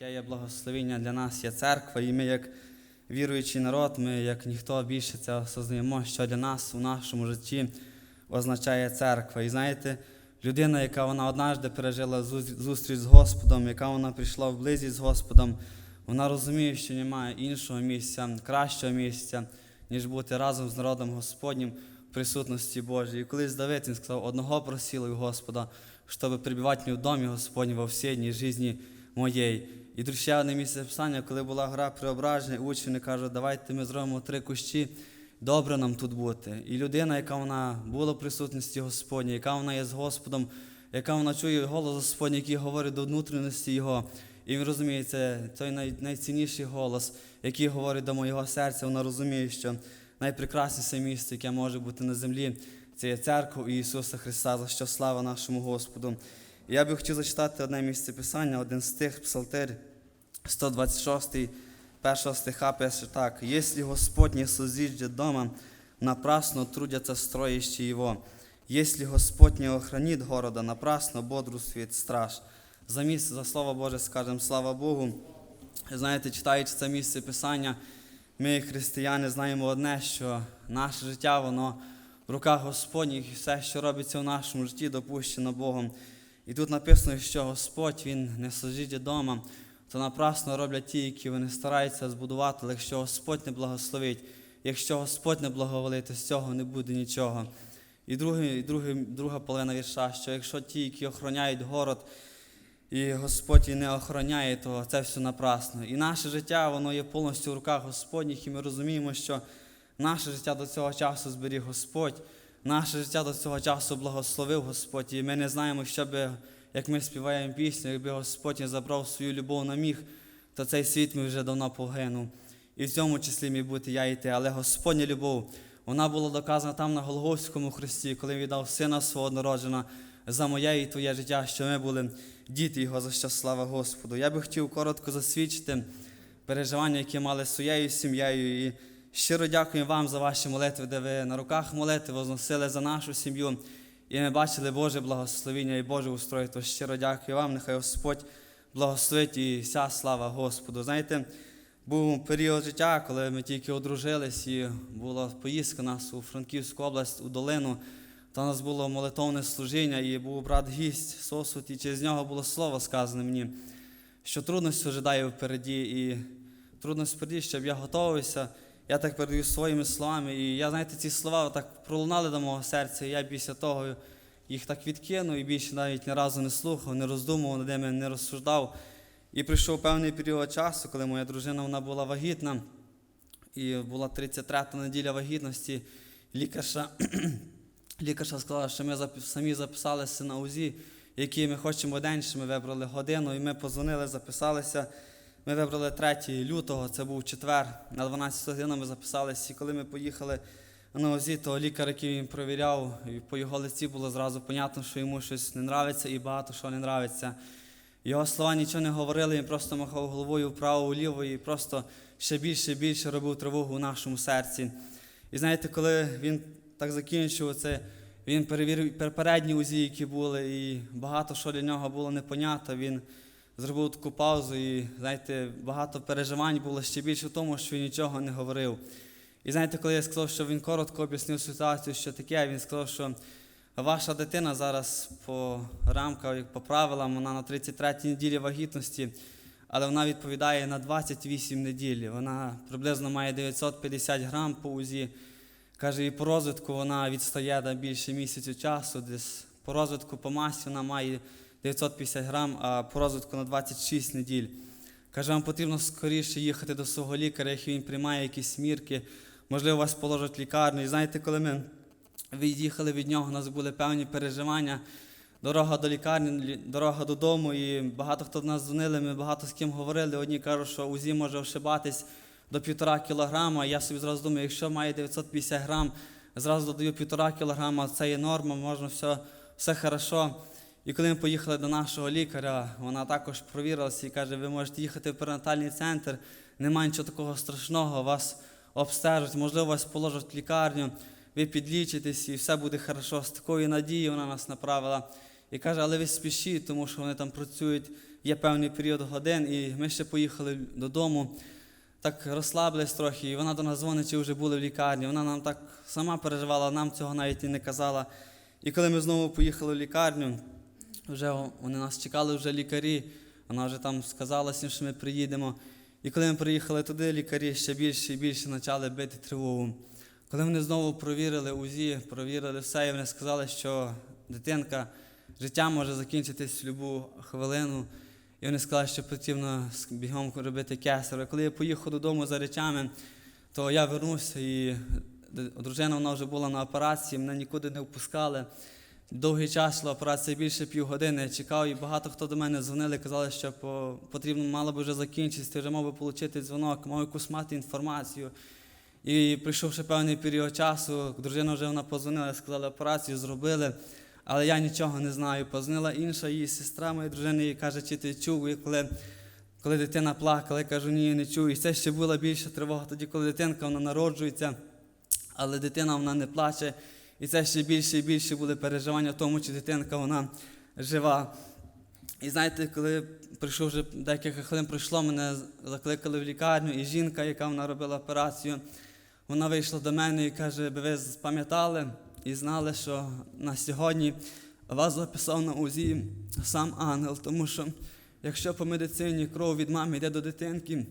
яке є благословення для нас, є церква, і ми, як віруючий народ, ми, як ніхто більше це осознаємо, що для нас у нашому житті означає церква. І знаєте, людина, яка вона однажды пережила зустріч з Господом, яка вона прийшла в близість з Господом, вона розуміє, що немає іншого місця, кращого місця, ніж бути разом з народом Господнім в присутності Божій. І колись Давид він сказав, одного просили у Господа, щоб прибувати в домі Господнім во всій дні житті моєї. І тут ще одне місце писання, коли була гра преображення, учні кажуть, давайте ми зробимо три кущі, добре нам тут бути. І людина, яка вона була в присутності Господній, яка вона є з Господом, яка вона чує голос Господній, який говорить до внутрішності Його. І він розуміє, це той най, найцінніший голос, який говорить до моєго серця. Вона розуміє, що найпрекрасніше місце, яке може бути на землі, це є церква Ісуса Христа, за що слава нашому Господу. Я би хотів зачитати одне місце Писання, один стих, Псалтир 126, першого стиха пише так. «Если Господь не созиждет дома, напрасно трудятся строящие его. Если Господь не охранит города, напрасно бодрствует страж». За місце, за Слово Боже, скажемо слава Богу. Знаєте, читаючи це місце Писання, ми, християни, знаємо одне, що наше життя, воно в руках Господніх, і все, що робиться в нашому житті, допущено Богом. І тут написано, що Господь Він не сожить вдома, то напрасно роблять ті, які вони стараються збудувати, але якщо Господь не благословить, якщо Господь не благоволить, то з цього не буде нічого. І, другий, другий, друга половина вірша, що якщо ті, які охороняють город, і Господь її не охороняє, то це все напрасно. І наше життя, воно є повністю в руках Господніх, і ми розуміємо, що наше життя до цього часу зберіг Господь, наше життя до цього часу благословив Господь. І ми не знаємо, що би, як ми співаємо пісню, якби Господь забрав свою любов на міг, то цей світ ми вже давно погинув. І в цьому числі міг бути я і ти. Але Господня любов, вона була доказана там на Голгофському хресті, коли він віддав сина свого однороджена за моє і твоє життя, що ми були діти Його, за що слава Господу. Я би хотів коротко засвідчити переживання, які мали своєю сім'єю. І щиро дякую вам за ваші молитви, де ви на руках молитви возносили за нашу сім'ю. І ми бачили Боже благословення і Боже устрой. Щиро дякую вам, нехай Господь благословить і вся слава Господу. Знаєте, був період життя, коли ми тільки одружились, і була поїздка нас у Франківську область, у долину. Та у нас було молитовне служіння, і був брат гість Сосуд, і через нього було слово сказане мені, що трудності ожидає впереді, і трудності впереді, щоб я готувався. Я так передаю своїми словами. І я, знаєте, ці слова так пролунали до мого серця, і я після того їх так відкинув і більше навіть ні разу не слухав, не роздумував над ними, не розсуждав. І прийшов певний період часу, коли моя дружина вона була вагітна, і була 33-та неділя вагітності. Лікарша Лікарша сказала, що ми самі записалися на УЗІ, який ми хочемо день, що ми вибрали годину, і ми позвонили, записалися. Ми вибрали 3 лютого, це був четвер, на 12 годину ми записалися. І коли ми поїхали на УЗІ, то лікар, який він провіряв, і по його лиці було зразу понятно, що йому щось не нравиться і багато що не нравиться. Його слова нічого не говорили, він просто махав головою вправо-вліво і просто ще більше і більше робив тривогу у нашому серці. І знаєте, коли він так закінчив це, він перевірив попередні УЗІ, які були, і багато що для нього було непонятно. Він зробив таку паузу, і знаєте, багато переживань було ще більше в тому, що він нічого не говорив. І знаєте, коли я сказав, що він коротко об'яснив ситуацію, що таке, він сказав, що ваша дитина зараз по рамках, як по правилам, вона на 33-й неділі вагітності, але вона відповідає на 28 неділь. Вона приблизно має 950 грам по УЗІ. Каже, і по розвитку вона відстає на більше місяцю часу. Десь по розвитку по масі вона має 950 грам, а по розвитку на 26 неділь. Каже, вам потрібно скоріше їхати до свого лікаря, якщо він приймає якісь мірки, можливо, вас положать лікарню. І знаєте, коли ми від'їхали від нього, у нас були певні переживання. Дорога до лікарні, дорога додому, і багато хто до нас дзвонили, ми багато з ким говорили. Одні кажуть, що УЗІ може ошибатись до півтора кілограма. Я собі зразу думаю, якщо має 950 грам, зразу додаю півтора кілограма, це є норма, можна все, все хорошо. І коли ми поїхали до нашого лікаря, вона також провірилася і каже, ви можете їхати в перинатальний центр, немає нічого такого страшного, вас обстежать, можливо, вас положать в лікарню, ви підлічитесь і все буде хорошо. З такою надією вона нас направила. І каже, але ви спішіть, тому що вони там працюють є певний період годин, і ми ще поїхали додому. Так розслабились трохи, і вона до нас дзвонить, чи вже були в лікарні. Вона нам так сама переживала, нам цього навіть і не казала. І коли ми знову поїхали в лікарню, вже вони нас чекали вже лікарі. Вона вже там сказала, що ми приїдемо. І коли ми приїхали туди, лікарі ще більше і більше почали бити тривогу. Коли вони знову провірили УЗІ, провірили все, і вони сказали, що дитинка життя може закінчитись в будь-яку хвилину. І вони сказали, що потрібно бігом робити кесарево. Коли я поїхав додому за речами, то я вернувся і дружина вона вже була на операції, мене нікуди не впускали. Довгий час йшла операція більше півгодини. Чекав, і багато хто до мене дзвонили, казали, що потрібно мало би вже закінчитися, ти вже мав би отримати дзвонок, мав якусь мати інформацію. І прийшов певний період часу, дружина вже вона позвонила, сказала, операцію зробили, але я нічого не знаю. Позвонила інша її сестра моєї дружини і каже, чи ти чув, коли, коли дитина плакала, я кажу, ні, не чую. І це ще була більша тривога тоді, коли дитинка вона народжується, але дитина вона не плаче. І це ще більше і більше були переживання в тому, чи дитинка вона жива. І знаєте, коли прийшов вже декілька хвилин пройшло, мене закликали в лікарню, і жінка, яка вона робила операцію, вона вийшла до мене і каже, би ви пам'ятали і знали, що на сьогодні вас записав на УЗІ сам ангел, тому що якщо по медицині кров від мами йде до дитинки,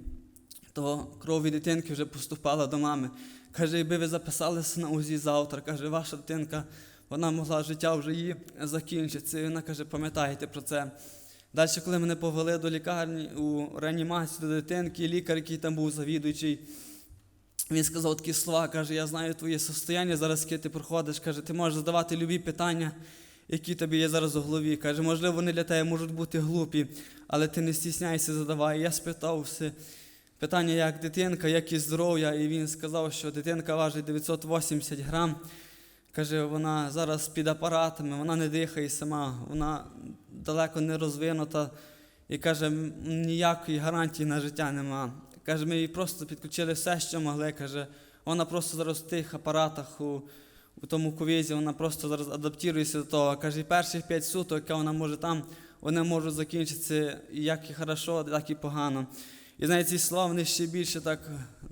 то кров від дитинки вже поступала до мами. Каже, якби ви записалися на УЗІ завтра, каже, ваша дитинка, вона могла життя вже її закінчитися. І вона каже, пам'ятайте про це. Далі, коли мене повели до лікарні у реанімацію до дитинки, лікар, який там був завідуючий, він сказав такі слова, каже, я знаю твоє состояння, зараз яке ти проходиш, каже, ти можеш задавати любі питання, які тобі є зараз у голові. Каже, можливо, вони для тебе можуть бути глупі, але ти не стісняйся, задавай. Я спитав все. Питання, як дитинка, як і здоров'я, і він сказав, що дитинка важить 980 грам. Каже, вона зараз під апаратами, вона не дихає сама, вона далеко не розвинута. І каже, ніякої гарантії на життя нема. Каже, ми їй просто підключили все, що могли. Каже, вона просто зараз в тих апаратах у, у тому ковізі, вона просто зараз адаптується до того. Каже, перших 5 суток, яка вона може там, вони можуть закінчитися як і хорошо, так і погано. І знаєте, ці слова вони ще більше так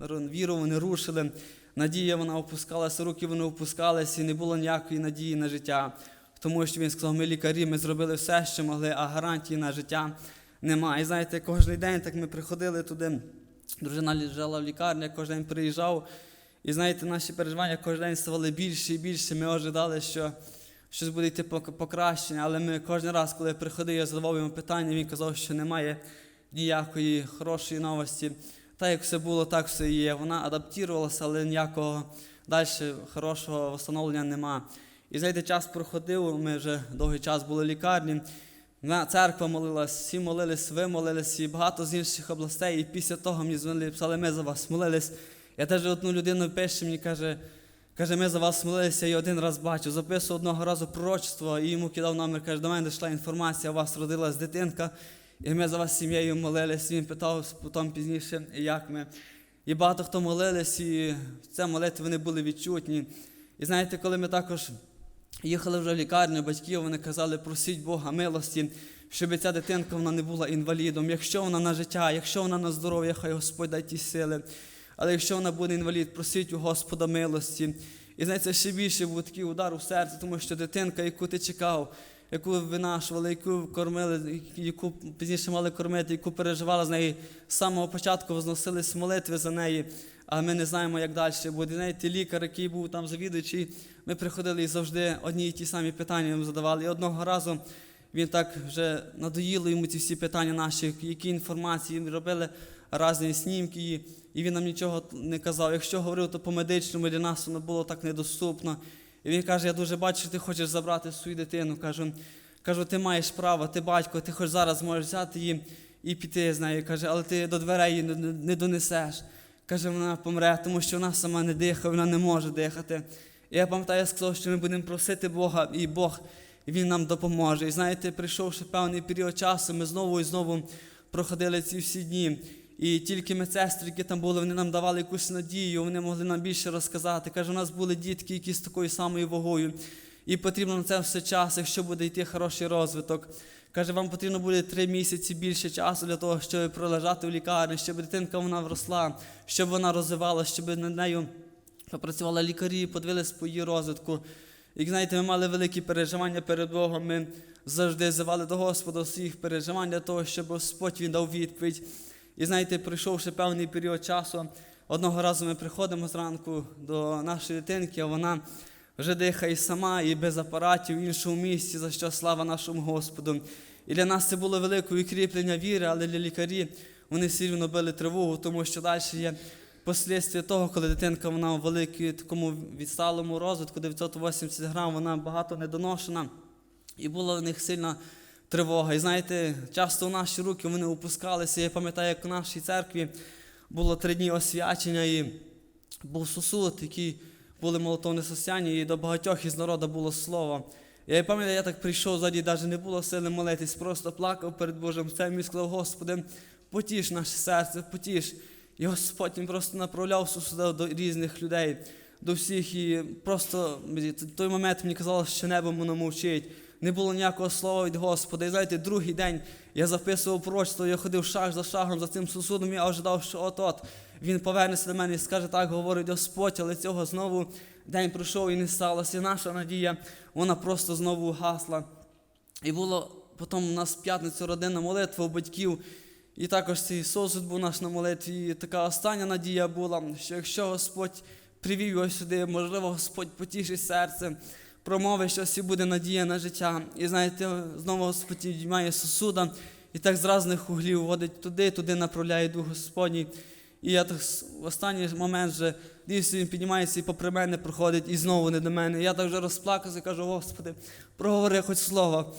віру вони рушили. Надія вона опускалася, руки вони опускалися, і не було ніякої надії на життя. Тому що він сказав, ми лікарі, ми зробили все, що могли, а гарантії на життя немає. І знаєте, кожен день так ми приходили туди. Дружина лежала в лікарні, я кожен день приїжджав. І знаєте, наші переживання кожен день ставали більше і більше. Ми ожидали, що щось буде йти покращення, але ми кожен раз, коли приходив, я задавав йому питання, він казав, що немає ніякої хорошої новості. Так як все було, так все і є. Вона адаптувалася, але ніякого далі хорошого встановлення нема. І знаєте, час проходив, ми вже довгий час були в лікарні. Церква молилась, всі молились, ви молились, і багато з інших областей. І після того мені дзвонили, писали, ми за вас молились. Я теж одну людину пише, мені каже, каже, ми за вас молилися, і один раз бачив. Записував одного разу пророчество, і йому кидав номер, каже, до мене дійшла інформація, у вас родилась дитинка, і ми за вас сім'єю молились. Він питав потім пізніше, як ми. І багато хто молились, і це молитви вони були відчутні. І знаєте, коли ми також їхали вже в лікарню, батьків, вони казали, просіть Бога милості, щоб ця дитинка вона не була інвалідом. Якщо вона на життя, якщо вона на здоров'я, хай Господь дай ті сили. Але якщо вона буде інвалід, просіть у Господа милості. І знаєте, ще більше був такий удар у серце, тому що дитинка, яку ти чекав, яку винашували, яку кормили, яку пізніше мали кормити, яку переживали з неї з самого початку, возносились молитви за неї, а ми не знаємо, як далі буде. Знаєте, лікар, який був там завідуючий, ми приходили і завжди одні і ті самі питання йому задавали. І одного разу він так вже надоїло йому ці всі питання наші, які інформації робили різні снімки, і він нам нічого не казав. Якщо говорив, то по медичному для нас воно було так недоступно. І він каже: Я дуже бачу, що ти хочеш забрати свою дитину. Кажу, кажу, ти маєш право, ти батько, ти хоч зараз можеш взяти її і піти з нею. Каже, але ти до дверей її не- не не донесеш. Каже, вона помре, тому що вона сама не дихає, вона не може дихати. І я пам'ятаю, я сказав, що ми будемо просити Бога, і Бог Він нам допоможе. І знаєте, прийшовши певний період часу, ми знову і знову проходили ці всі дні. І тільки медсестри, які там були, вони нам давали якусь надію, вони могли нам більше розказати. Каже, у нас були дітки, які з такою самою вагою. І потрібно на це все час, якщо буде йти хороший розвиток. Каже, вам потрібно буде три місяці більше часу для того, щоб пролежати в лікарні, щоб дитинка вона вросла, щоб вона розвивалася, щоб над нею попрацювали лікарі, подивились по її розвитку. І знаєте, ми мали великі переживання перед Богом. Ми завжди звали до Господа своїх переживань для того, щоб Господь він дав відповідь. І знаєте, пройшовши певний період часу, одного разу ми приходимо зранку до нашої дитинки, а вона вже дихає сама і без апаратів в іншому місці, за що слава нашому Господу. І для нас це було великою кріплення віри, але для лікарів вони все рівно били тривогу, тому що далі є послідствия того, коли дитинка вона у великій такому відсталому розвитку, 980 грам, вона багато недоношена. І була в них сильна тривога. І знаєте, часто в наші руки вони опускалися. Я пам'ятаю, як у нашій церкві було три дні освячення, і був сосуд, який були молотовне сосяння, і до багатьох із народу було слово. Я пам'ятаю, я так прийшов ззаді, навіть не було сили молитись, просто плакав перед Божим Цем і сказав, Господи, потіш наше серце, потіш. І Господь просто направляв сусуда до різних людей, до всіх. І просто в той момент мені казалося, що небо воно мовчить. Не було ніякого слова від Господа. І знаєте, другий день я записував пророчство, я ходив шаг за шагом за цим сусудом, я ожидав, що от-от він повернеться до мене і скаже, так говорить Господь, але цього знову день пройшов і не сталося. І наша надія, вона просто знову гасла. І було потім у нас в п'ятницю родинна молитва у батьків. І також цей сосуд був наш на молитві. І така остання надія була, що якщо Господь привів його сюди, можливо, Господь потішить серце, промовить щось і буде надія на життя. І знаєте, знову Господь має сосуда, і так з різних углів водить туди, туди направляє Дух Господній. І я так в останній момент вже дивлюся, він піднімається і попри мене проходить, і знову не до мене. Я так вже розплакався і кажу, Господи, проговори хоч слово.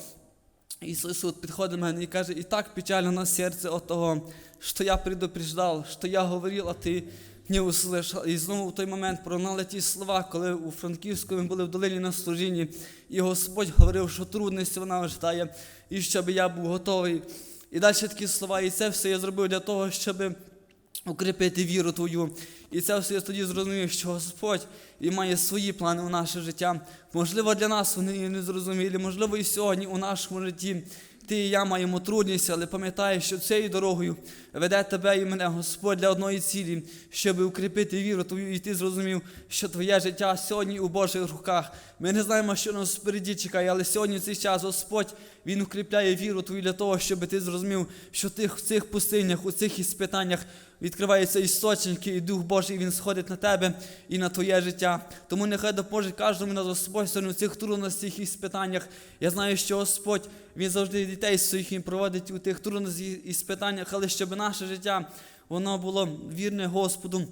Ісус Суд підходить до мене і каже, і так печально на серце от того, що я предупреждав, що я говорив, а ти не услышав. І знову в той момент пролунали ті слова, коли у Франківську ми були в долині на служінні, і Господь говорив, що трудності вона ожидає, і щоб я був готовий. І далі такі слова, і це все я зробив для того, щоб укріпити віру твою. І це все я тоді зрозумів, що Господь і має свої плани у наше життя. Можливо, для нас вони не зрозумілі, можливо, і сьогодні у нашому житті. Ти і я маємо трудність, але пам'ятай, що цією дорогою веде тебе і мене Господь для одної цілі, щоб укріпити віру твою, і ти зрозумів, що твоє життя сьогодні у Божих руках. Ми не знаємо, що нас впереді чекає, але сьогодні цей час Господь Він укріпляє віру твою для того, щоб ти зрозумів, що ти в цих пустинях, у цих іспитаннях відкриваються істочники, і Дух Божий Він сходить на тебе і на твоє життя. Тому нехай допоможе кожному на Господь сьогодні в цих трудностях і іспитаннях. Я знаю, що Господь Він завжди дітей своїх Він проводить у тих трудностях і іспитаннях, але щоб наше життя воно було вірне Господу.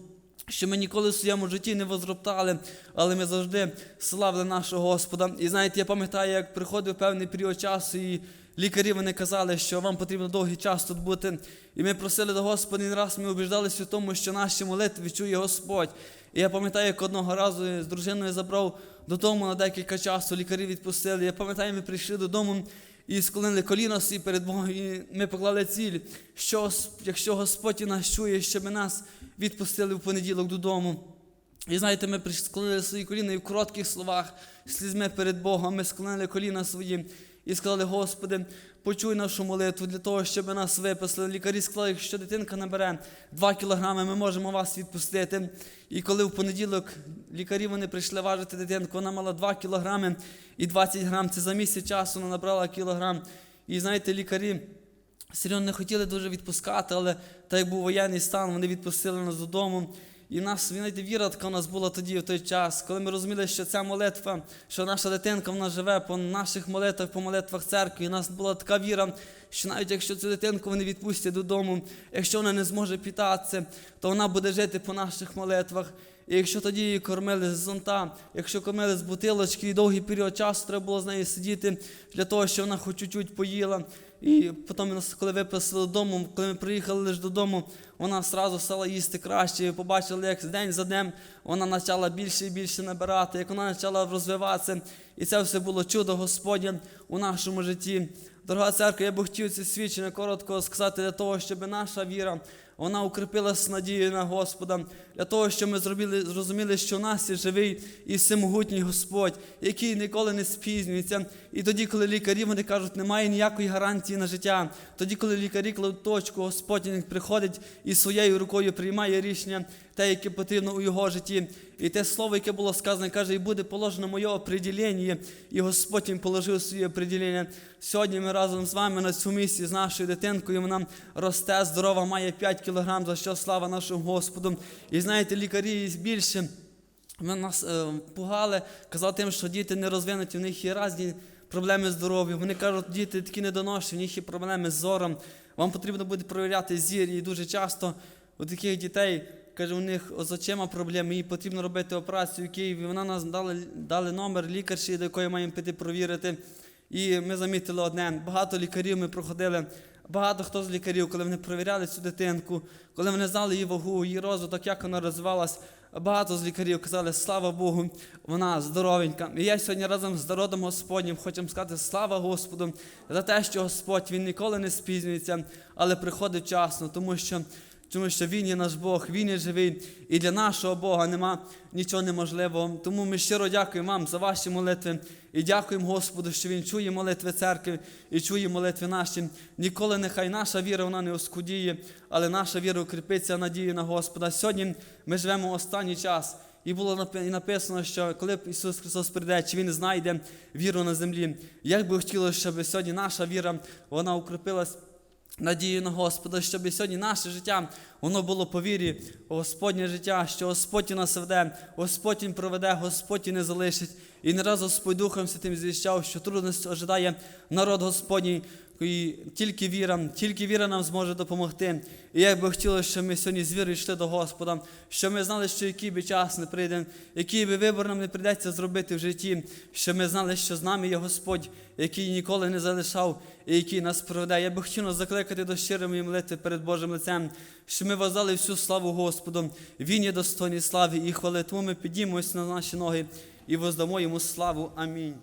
Що ми ніколи в своєму житті не возроптали, але ми завжди славили нашого Господа. І знаєте, я пам'ятаю, як приходив певний період часу, і лікарі вони казали, що вам потрібно довгий час тут бути. І ми просили до Господа, і раз ми убіждалися в тому, що наші молитви чує Господь. І я пам'ятаю, як одного разу з дружиною забрав додому на декілька часу, лікарі відпустили. Я пам'ятаю, ми прийшли додому і склонили коліна всі перед Богом, і ми поклали ціль, що якщо Господь нас чує, щоб нас відпустили в понеділок додому. І знаєте, ми склонили свої коліна і в коротких словах, слізьми перед Богом, ми склонили коліна свої і сказали, Господи, почуй нашу молитву для того, щоб нас виписали. Лікарі сказали, якщо дитинка набере 2 кілограми, ми можемо вас відпустити. І коли в понеділок лікарі вони прийшли важити дитинку, вона мала 2 кілограми і 20 грам. Це за місяць часу вона набрала кілограм. І знаєте, лікарі. Серйозно не хотіли дуже відпускати, але так як був воєнний стан, вони відпустили нас додому. І нас, ви знаєте, віра така у нас була тоді в той час, коли ми розуміли, що ця молитва, що наша дитинка вона живе по наших молитвах, по молитвах церкви. І у нас була така віра, що навіть якщо цю дитинку вони відпустять додому, якщо вона не зможе питатися, то вона буде жити по наших молитвах. І якщо тоді її кормили з зонта, якщо кормили з бутилочки, і довгий період часу треба було з нею сидіти для того, щоб вона хоч чуть-чуть поїла. І потім нас, коли виписали додому, коли ми приїхали лише додому, вона одразу стала їсти краще. І побачили, як день за днем вона почала більше і більше набирати, як вона почала розвиватися. І це все було чудо Господнє у нашому житті. Дорога церква, я б хотів ці свідчення коротко сказати для того, щоб наша віра вона укріпилась надією на Господа, для того, щоб ми зробили, зрозуміли, що в нас є живий і всемогутній Господь, який ніколи не спізнюється. І тоді, коли лікарі вони кажуть, немає ніякої гарантії на життя, тоді, коли лікарі кладуть точку, Господь приходить і своєю рукою приймає рішення, те, яке потрібно у його житті. І те слово, яке було сказане, каже, і буде положено моє оприділення, і Господь їм положив своє оприділення. Сьогодні ми разом з вами на цю місці з нашою дитинкою. Вона росте, здорова, має 5 кілограм, за що слава нашому Господу. І знаєте, лікарі більше. Нас е, пугали, казали тим, що діти не розвинуті, в них є різні проблеми здоров'я. Вони кажуть, діти такі недоношені, в них є проблеми з зором. Вам потрібно буде провіряти зір. І дуже часто у таких дітей, каже, у них з очима проблеми, їй потрібно робити операцію в Києві. Вона нас дали, дали номер лікарші, до якої маємо піти провірити. І ми замітили одне: багато лікарів ми проходили. Багато хто з лікарів, коли вони провіряли цю дитинку, коли вони знали її вагу, її розвиток, як вона розвивалась, багато з лікарів казали, слава Богу, вона здоровенька. І я сьогодні разом з народом Господнім хочемо сказати слава Господу за те, що Господь Він ніколи не спізнюється, але приходить вчасно, тому що. Тому що Він є наш Бог, Він є живий, і для нашого Бога нема нічого неможливого. Тому ми щиро дякуємо вам за ваші молитви і дякуємо Господу, що Він чує молитви церкви і чує молитви наші. Ніколи нехай наша віра вона не оскудіє, але наша віра укріпиться надією на Господа. Сьогодні ми живемо останній час. І було написано, що коли Ісус Христос прийде, чи Він знайде віру на землі. Як би хотілося, щоб сьогодні наша віра вона укріпилась надію на Господа, щоб сьогодні наше життя воно було по вірі, Господнє життя, що Господь нас веде, Господь Він проведе, Господь і не залишить. І не раз Господь Духом Святим звіщав, що трудності ожидає народ Господній, і тільки віра, тільки віра нам зможе допомогти. І як би хотілося, щоб ми сьогодні з вірою йшли до Господа, щоб ми знали, що який би час не прийде, який би вибор нам не прийдеться зробити в житті, щоб ми знали, що з нами є Господь, який ніколи не залишав і який нас проведе. Я би хотів закликати до щирої молитви перед Божим лицем, ми воздали всю славу Господу. Він є достойний слави і хвали. Тому ми підіймемося на наші ноги і воздамо йому славу. Амінь.